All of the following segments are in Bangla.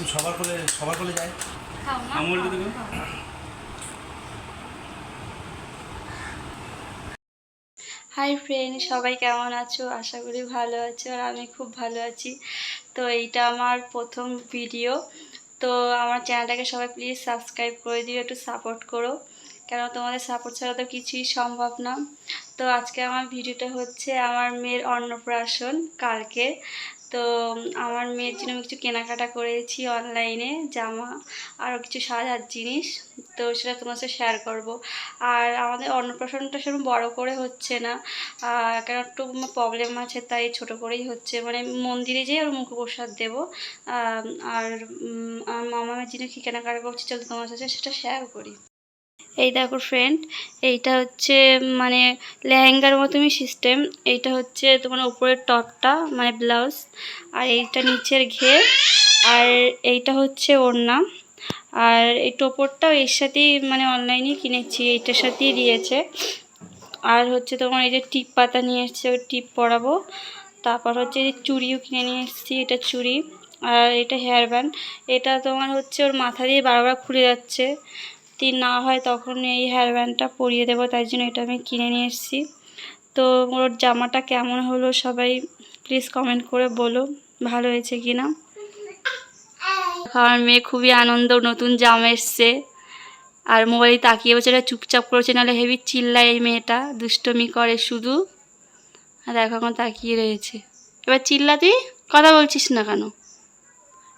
তুমি সবার কোলে সবার কোলে যায়। আমুল দিদি হাই ফ্রেন্ড সবাই কেমন আছো? আশা করি ভালো আছো আর আমি খুব ভালো আছি। তো এইটা আমার প্রথম ভিডিও তো আমার চ্যানেলটাকে সবাই প্লিজ সাবস্ক্রাইব করে দিও একটু সাপোর্ট করো। কেন তোমাদের সাপোর্ট ছাড়া তো কিছুই সম্ভব না। তো আজকে আমার ভিডিওটা হচ্ছে আমার মেয়ের অন্নপ্রাশন কালকে। তো আমার মেয়ের জন্য আমি কিছু কেনাকাটা করেছি অনলাইনে জামা আরও কিছু সাজার জিনিস তো সেটা তোমার সাথে শেয়ার করব। আর আমাদের অন্নপ্রাশনটা সেরকম বড় করে হচ্ছে না কেন একটু প্রবলেম আছে তাই ছোট করেই হচ্ছে। মানে মন্দিরে যেয়ে ওর মুখপ্রসাদ দেবো আহ, আর মামামের জন্য কী কেনাকাটা করছি চলো তোমার সাথে সেটা শেয়ার করি। এই দেখো ফ্রেন্ড এইটা হচ্ছে মানে লেহেঙ্গার মতনই সিস্টেম এইটা হচ্ছে তোমার উপরের টপটা মানে ব্লাউজ আর এইটা নিচের ঘের, আর এইটা হচ্ছে ওড়না, আর এই টোপরটাও এর সাথেই মানে অনলাইনে কিনেছি, এইটার সাথেই দিয়েছে, আর হচ্ছে তোমার এই যে টিপ পাতা নিয়ে এসেছে, ওই টিপ পরাবো, তারপর হচ্ছে এই চুড়িও কিনে নিয়ে এসেছি, এটা চুড়ি, আর এটা হেয়ার ব্যান্ড এটা তোমার হচ্ছে ওর মাথা দিয়ে বারবার খুলে যাচ্ছে যদি না হয় তখন এই হেয়ার ব্যান্ডটা পরিয়ে দেবো, তাই জন্য এটা আমি কিনে নিয়ে এসেছি। তো ওর জামাটা কেমন হলো সবাই প্লিজ কমেন্ট করে বলো, ভালো হয়েছে কি না আমার মেয়ে খুবই আনন্দ, নতুন জামা এসছে। আর মোবাইল তাকিয়ে বসে এটা চুপচাপ করেছে, নাহলে হেভি চিল্লায় এই মেয়েটা, দুষ্টমি করে শুধু। আর দেখো এখন তাকিয়ে রয়েছে। এবার চিল্লা তুই, কথা বলছিস না কেন?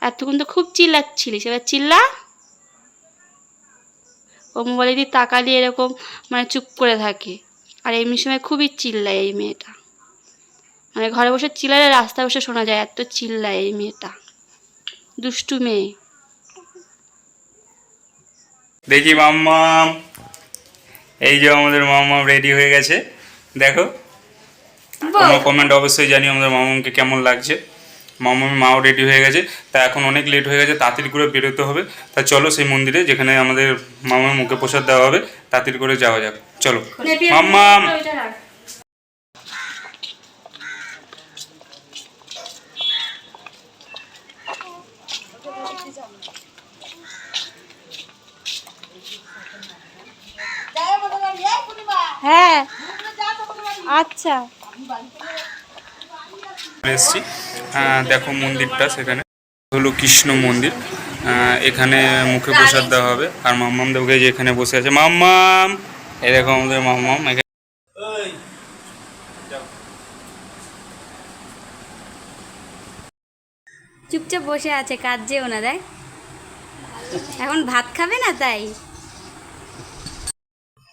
এতক্ষণ তো খুব চিল্লাচ্ছিলিস, এবার চিল্লা। ও মোবাইলে দিয়ে তাকালে এরকম মানে চুপ করে থাকে। আর এমনি সময় খুবই চিল্লায় এই মেয়েটা। মানে ঘরে বসে চিল্লালে রাস্তায় বসে শোনা যায় এত চিল্লায় এই মেয়েটা। দুষ্টু মেয়ে। দেখি মাম্মাম। এই যে আমাদের মাম্মাম রেডি হয়ে গেছে। দেখো। কোনো কমেন্ট অবশ্যই জানি আমাদের মামামকে কেমন লাগছে। মামামি মাও রেডি হয়ে গেছে। তা এখন অনেক লেট হয়ে গেছে তাড়াতাড়ি করে বেরোতে হবে। তা চলো সেই মন্দিরে যেখানে আমাদের মামার মুখে প্রসাদ দেওয়া হবে তাড়াতাড়ি করে যাওয়া যাক। চলো। মাম্মাম হ্যাঁ। আচ্ছা। এসেছি। আহ, দেখো মন্দিরটা সেখানে। হলো কৃষ্ণ মন্দির। আহ, এখানে মুখে প্রসাদ দেওয়া হবে। আর মাম্মাম দেবকে যে এখানে বসে আছে। মাম্মাম! এই দেখো আমাদের মাম্মাম। এখানে চুপচাপ বসে আছে কাজ যেও না দেখ। এখন ভাত খাবে না তাই?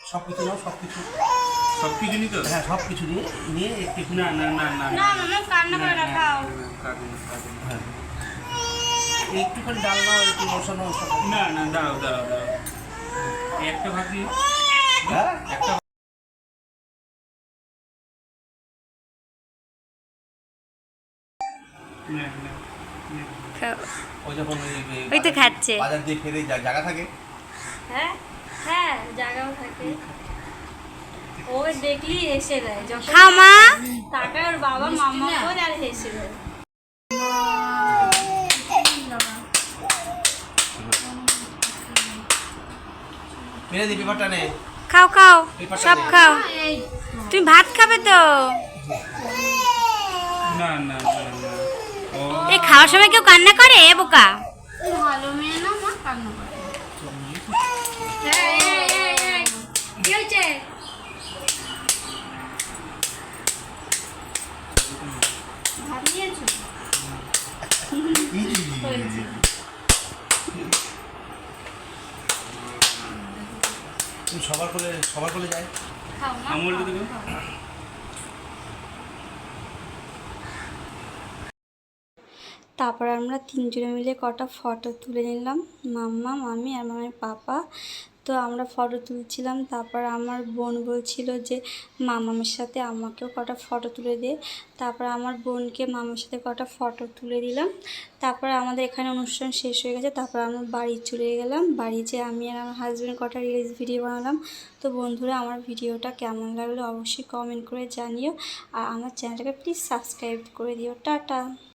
সব কিছু সব কিছু। সব কিছু নিত হ্যাঁ সব কিছু নিয়ে নিয়ে একটু না না না না না মামা কান্না করে না খাও হ্যাঁ একটুখানি ডাল নাও একটু বসানো সব না না দাঁড়াও দাঁড়াও দাঁড়াও। একটা হ্যাঁ? একটা না, না, না। ওই তো খাচ্ছে। বাজার দিয়ে ফেরে জায়গা থাকে? হ্যাঁ হ্যাঁ জায়গাও থাকে। ও দেখলি হেসে দেয় যখন খাও তাকায় ওর বাবা মামা করে আর হেসে দেয়। মেরে দি পেপারটা নে। খাও খাও সব খাও। তুমি ভাত খাবে তো? না না না না। ও। এই খাওয়ার সময় কেউ কান্না করে এ বোকা? ভালো মেয়ে না মা কান্না করে কি হয়েছে ভাত নিয়েছো সবার কোলে সবার কোলে যায় আমুল দিদি তারপর আমরা তিনজনে মিলে কটা ফটো তুলে নিলাম। মাম্মা মামি আর মামির পাপা। তো আমরা ফটো তুলছিলাম, তারপর আমার বোন বলছিল যে, মামামের সাথে আমাকেও কটা ফটো তুলে দে। তারপর আমার বোনকে মামার সাথে কটা ফটো তুলে দিলাম। তারপর আমাদের এখানে অনুষ্ঠান শেষ হয়ে গেছে, তারপর আমরা বাড়ি চলে গেলাম। বাড়ি যেয়ে আমি আর আমার হাজব্যান্ড কটা রিলস ভিডিও বানালাম। তো বন্ধুরা, আমার ভিডিওটা কেমন লাগল অবশ্যই কমেন্ট করে জানিও। আর আমার চ্যানেলটাকে প্লিজ সাবস্ক্রাইব করে দিও। টাটা!